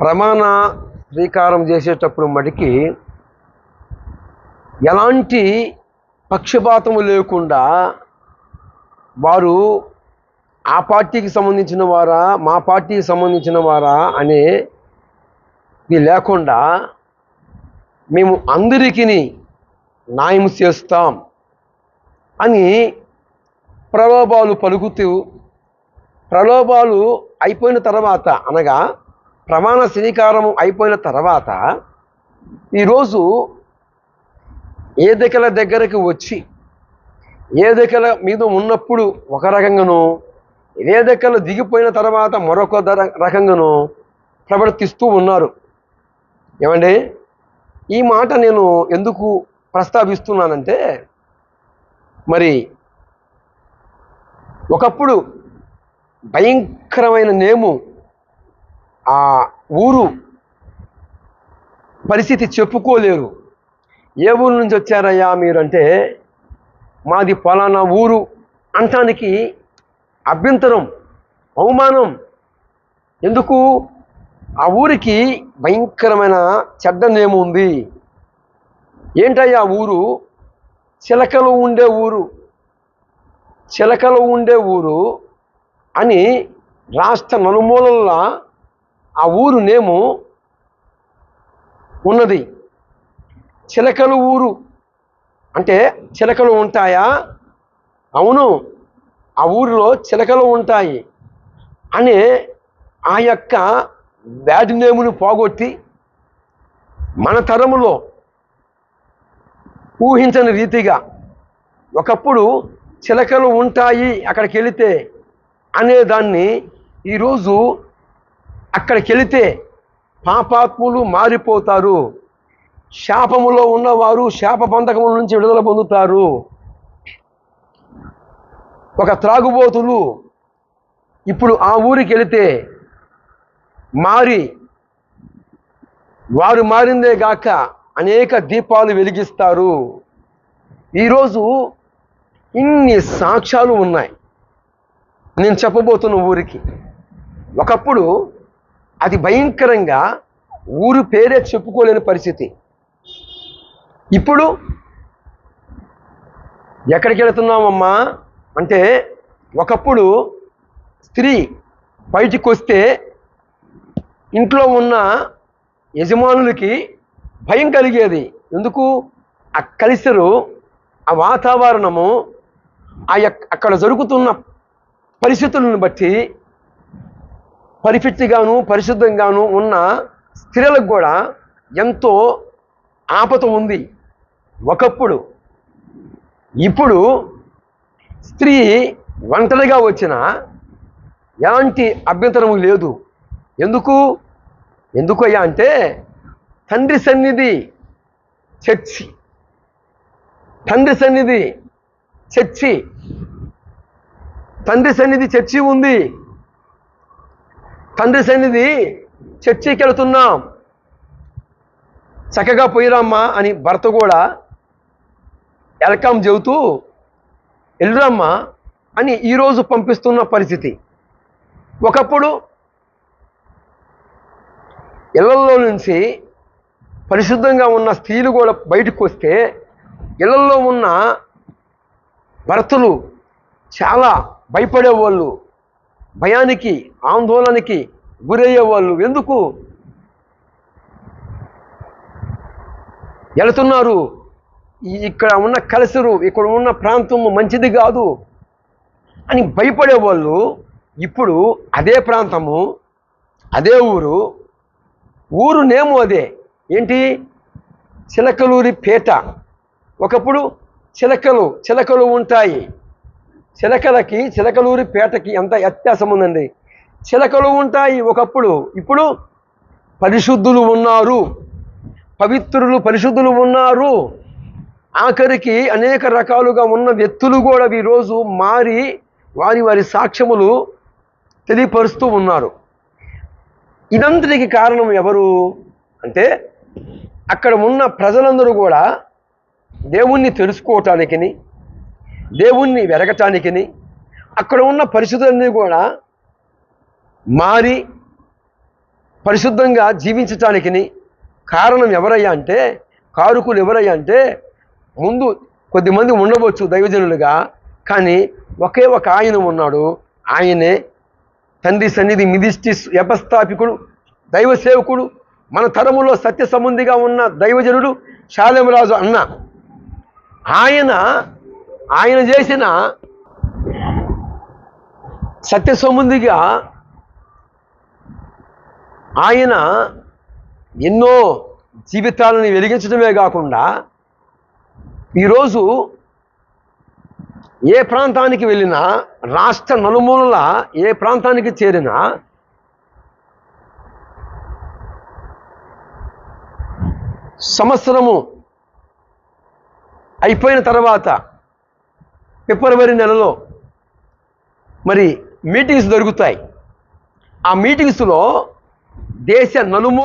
ప్రమాణ స్వీకారం చేసేటప్పుడు మటుకి ఎలాంటి పక్షపాతం లేకుండా వారు ఆ పార్టీకి సంబంధించిన వారా మా పార్టీకి సంబంధించిన వారా అనే ఇది లేకుండా మేము అందరికీ న్యాయం చేస్తాం అని ప్రలోభాలు పలుకుతూ ప్రలోభాలు అయిపోయిన తర్వాత అనగా ప్రమాణ స్వీకారం అయిపోయిన తర్వాత ఈరోజు ఏదికల దగ్గరకు వచ్చి ఏదికల మీద ఉన్నప్పుడు ఒక రకంగాను వేదికలు దిగిపోయిన తర్వాత మరొక రకంగాను ప్రవర్తిస్తూ ఉన్నారు. ఏమండి? ఈ మాట నేను ఎందుకు ప్రస్తావిస్తున్నానంటే మరి ఒకప్పుడు భయంకరమైన నేము ఆ ఊరు పరిస్థితి చెప్పుకోలేరు. ఏ ఊరు నుంచి వచ్చారయ్యా మీరంటే మాది పలానా ఊరు. అంటానికి అభ్యంతరం అవమానం. ఎందుకు? ఆ ఊరికి భయంకరమైన చెడ్డ నేము ఉంది. ఏంటయ్యా ఊరు? చిలకలు ఉండే ఊరు. చిలకలు ఉండే ఊరు అని రాష్ట్ర నలుమూలల్లో ఆ ఊరు నేము ఉన్నది. చిలకలు ఊరు. అంటే చిలకలు ఉంటాయా? అవును ఆ ఊరిలో చిలకలు ఉంటాయి అనే ఆ యొక్క బ్యాడ్ నేమును పోగొట్టి మన తరములో ఊహించని రీతిగా ఒకప్పుడు చిలకలు ఉంటాయి అక్కడికి వెళితే అనే దాన్ని ఈరోజు అక్కడికి వెళితే పాపాత్ములు మారిపోతారు. శాపములో ఉన్నవారు శాప బంధకముల నుంచి విడుదల పొందుతారు. ఒక త్రాగుబోతులు ఇప్పుడు ఆ ఊరికి వెళితే మారి వారు మారిందే గాక అనేక దీపాలు వెలిగిస్తారు. ఈరోజు ఇన్ని సాక్ష్యాలు ఉన్నాయి. నేను చెప్పబోతున్న ఊరికి. ఒకప్పుడు అది భయంకరంగా ఊరు పేరే చెప్పుకోలేని పరిస్థితి. ఇప్పుడు ఎక్కడికి వెళుతున్నామమ్మా? అంటే ఒకప్పుడు స్త్రీ బయటికి వస్తే ఇంట్లో ఉన్న యజమానులకి భయం కలిగేది. ఎందుకు? ఆ కలిసరు ఆ వాతావరణము ఆ యొక్క అక్కడ జరుగుతున్న పరిస్థితులను బట్టి పరిఫెక్ట్గాను పరిశుద్ధంగాను ఉన్న స్త్రీలకు కూడా ఎంతో ఆపత ఉంది. ఒకప్పుడు ఇప్పుడు స్త్రీ ఒంటరిగా వచ్చిన ఎలాంటి అభ్యంతరము లేదు. ఎందుకు? ఎందుకు అయ్యా అంటే తండ్రి సన్నిధి చర్చి. తండ్రి సన్నిధి చర్చి. తండ్రి సన్నిధి చర్చి ఉంది. తండ్రి సన్నిధి చర్చికి వెళుతున్నాం చక్కగా పోయిరామ్మా అని భర్త కూడా వెల్కమ్ చెబుతూ వెళ్ళురమ్మా అని ఈరోజు పంపిస్తున్న పరిస్థితి. ఒకప్పుడు ఇళ్ళలో నుంచి పరిశుద్ధంగా ఉన్న స్త్రీలు కూడా బయటకు వస్తే ఇళ్ళలో ఉన్న భర్తలు చాలా భయపడేవాళ్ళు. భయానికి ఆందోళనకి గురయ్యేవాళ్ళు ఎందుకు? వెళుతున్నారు ఇక్కడ ఉన్న కలసరు ఇక్కడ ఉన్న ప్రాంతం మంచిది కాదు అని భయపడేవాళ్ళు ఇప్పుడు అదే ప్రాంతము అదే ఊరు. ఊరు నేము అదే. ఏంటి? చిలకలూరి పేట. ఒకప్పుడు చిలకలు చిలకలు ఉంటాయి. చిలకలకి చిలకలూరి పేటకి ఎంత వ్యత్యాసం ఉందండి? చిలకలు ఉంటాయి ఒకప్పుడు ఇప్పుడు పరిశుద్ధులు ఉన్నారు. పవిత్రులు పరిశుద్ధులు ఉన్నారు. ఆఖరికి అనేక రకాలుగా ఉన్న వ్యక్తులు కూడా ఈరోజు మారి వారి వారి సాక్ష్యములు తెలియపరుస్తూ ఉన్నారు. ఇదంతటికి కారణం ఎవరు? అంటే అక్కడ ఉన్న ప్రజలందరూ కూడా దేవుణ్ణి తెలుసుకోవటానికిని దేవుణ్ణి వెరగటానికిని అక్కడ ఉన్న పరిస్థితులన్నీ కూడా మారి పరిశుద్ధంగా జీవించటానికి కారణం ఎవరయ్యా అంటే కారుకులు ఎవరయ్యా అంటే ముందు కొద్దిమంది ఉండవచ్చు దైవజనులుగా కానీ ఒకే ఒక ఆయన ఉన్నాడు. ఆయనే తండ్రి సన్నిధి మిదిష్టి వ్యపస్థాపికుడు దైవ సేవకుడు మన తరములో సత్య సంబంధిగా ఉన్న దైవజనుడు శాలెమరాజు అన్న. ఆయన ఆయన చేసిన సత్యసముందిగా ఆయన ఎన్నో జీవితాలను వెలిగించడమే కాకుండా ఈరోజు ఏ ప్రాంతానికి వెళ్ళినా రాష్ట్ర నలుమూలల ఏ ప్రాంతానికి చేరినా సంవత్సరము అయిపోయిన తర్వాత ఫిబ్రవరి నెలలో మరి మీటింగ్స్ దొరుకుతాయి. ఆ మీటింగ్స్లో దేశ నలుమూ